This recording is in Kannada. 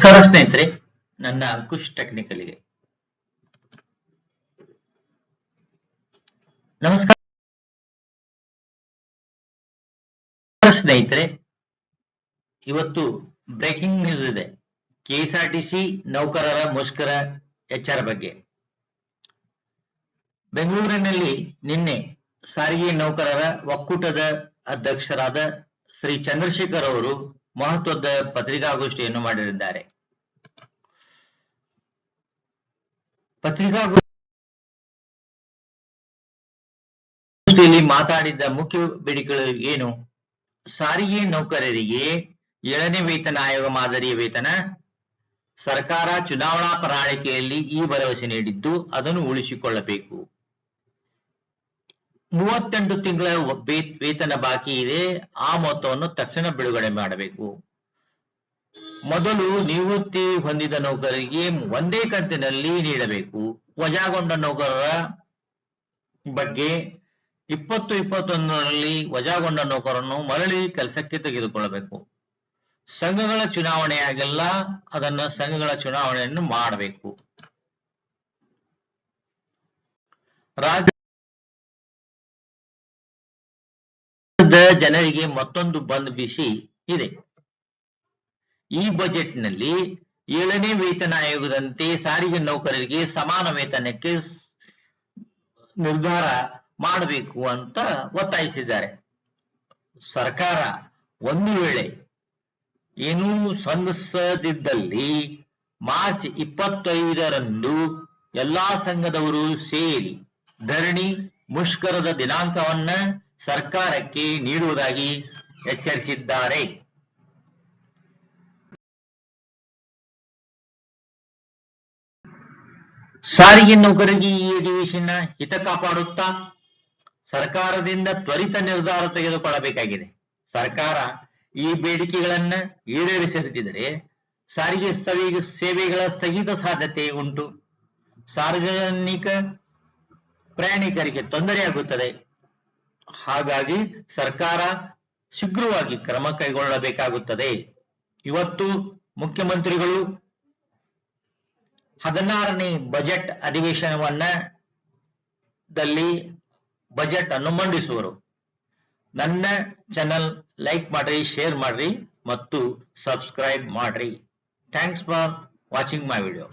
ನಮಸ್ಕಾರ ಸ್ನೇಹಿತರೆ. ನನ್ನ ಅಂಕುಶ್ ಟೆಕ್ನಿಕಲ್ಗೆ ನಮಸ್ಕಾರ. ಸ್ನೇಹಿತರೆ. ಇವತ್ತು ಬ್ರೇಕಿಂಗ್ ನ್ಯೂಸ್ ಇದೆ. ಕೆಎಸ್ಆರ್ಟಿಸಿ ನೌಕರರ ಮುಷ್ಕರ ಎಚ್ಚರ ಬಗ್ಗೆ. ಬೆಂಗಳೂರಿನಲ್ಲಿ ನಿನ್ನೆ ಸಾರಿಗೆ ನೌಕರರ ಒಕ್ಕೂಟದ ಅಧ್ಯಕ್ಷರಾದ ಶ್ರೀ ಚಂದ್ರಶೇಖರ್ ಅವರು ಮಹತ್ವದ ಪತ್ರಿಕಾಗೋಷ್ಠಿಯನ್ನು ಮಾಡಿದ್ದಾರೆ. ಪತ್ರಿಕಾಗೋಷ್ಠಿಯಲ್ಲಿ ಮಾತಾಡಿದ್ದ ಮುಖ್ಯ ಬೇಡಿಕೆಗಳು ಏನು? ಸಾರಿಗೆ ನೌಕರರಿಗೆ ಏಳನೇ ವೇತನ ಆಯೋಗ ಮಾದರಿಯ ವೇತನ, ಸರ್ಕಾರ ಚುನಾವಣಾ ಪ್ರಣಾಳಿಕೆಯಲ್ಲಿ ಈ ಭರವಸೆ ನೀಡಿದ್ದು ಅದನ್ನು ಉಳಿಸಿಕೊಳ್ಳಬೇಕು. ಮೂವತ್ತೆಂಟು ತಿಂಗಳ ವೇತನ ಬಾಕಿ ಇದೆ. ಆ ಮೊತ್ತವನ್ನು ತಕ್ಷಣ ಬಿಡುಗಡೆ ಮಾಡಬೇಕು. ಮೊದಲು ನಿವೃತ್ತಿ ಹೊಂದಿದ ನೌಕರರಿಗೆ ಒಂದೇ ಕಂತಿನಲ್ಲಿ ನೀಡಬೇಕು. ವಜಾಗೊಂಡ ನೌಕರರ ಬಗ್ಗೆ ಇಪ್ಪತ್ತು ಇಪ್ಪತ್ತೊಂದರಲ್ಲಿ ವಜಾಗೊಂಡ ನೌಕರನ್ನು ಮರಳಿ ಕೆಲಸಕ್ಕೆ ತೆಗೆದುಕೊಳ್ಳಬೇಕು. ಸಂಘಗಳ ಚುನಾವಣೆ ಆಗಿಲ್ಲ. ಅದನ್ನ ಸಂಘಗಳ ಚುನಾವಣೆಯನ್ನು ಮಾಡಬೇಕು. ರಾಜ್ಯ ಜನರಿಗೆ ಮತ್ತೊಂದು ಬಂದ್ ಬಿಸಿ ಇದೆ. ಈ ಬಜೆಟ್ನಲ್ಲಿ ಏಳನೇ ವೇತನ ಆಯೋಗದಂತೆ ಸಾರಿಗೆ ನೌಕರರಿಗೆ ಸಮಾನ ವೇತನಕ್ಕೆ ನಿರ್ಧಾರ ಮಾಡಬೇಕು ಅಂತ ಒತ್ತಾಯಿಸಿದ್ದಾರೆ. ಸರ್ಕಾರ ಒಂದು ವೇಳೆ ಏನೂ ಸಂಸದಿದ್ದಲ್ಲಿ ಮಾರ್ಚ್ ಇಪ್ಪತ್ತೈದರಂದು ಎಲ್ಲಾ ಸಂಘದವರು ಸೇರಿ ಧರಣಿ ಮುಷ್ಕರದ ದಿನಾಂಕವನ್ನ ಸರ್ಕಾರಕ್ಕೆ ನೀಡುವುದಾಗಿ ಎಚ್ಚರಿಸಿದ್ದಾರೆ. ಸಾರಿಗೆ ನೌಕರರಿಗೆ ಈ ಅಧಿವೇಶನ ಹಿತ ಕಾಪಾಡುತ್ತಾ ಸರ್ಕಾರದಿಂದ ತ್ವರಿತ ನಿರ್ಧಾರ ತೆಗೆದುಕೊಳ್ಳಬೇಕಾಗಿದೆ. ಸರ್ಕಾರ ಈ ಬೇಡಿಕೆಗಳನ್ನ ಈಡೇರಿಸದಿದ್ದರೆ ಸಾರಿಗೆ ಸೇವೆಗಳ ಸ್ಥಗಿತ ಸಾಧ್ಯತೆ ಉಂಟು. ಸಾರ್ವಜನಿಕ ಪ್ರಯಾಣಿಕರಿಗೆ ತೊಂದರೆಯಾಗುತ್ತದೆ. ಹಾಗಾಗಿ ಸರ್ಕಾರ ಶೀಘ್ರವಾಗಿ ಕ್ರಮ ಕೈಗೊಳ್ಳಬೇಕಾಗುತ್ತದೆ. ಇವತ್ತು ಮುಖ್ಯಮಂತ್ರಿಗಳು ಹದಿನಾರನೇ ಬಜೆಟ್ ಅಧಿವೇಶನವನ್ನ ದಲ್ಲಿ ಬಜೆಟ್ ಅನ್ನು ಮಂಡಿಸುವರು ನನ್ನ ಚಾನಲ್ ಲೈಕ್ ಮಾಡ್ರಿ, ಶೇರ್ ಮಾಡ್ರಿ ಮತ್ತು ಸಬ್ಸ್ಕ್ರೈಬ್ ಮಾಡ್ರಿ. Thanks for watching my video.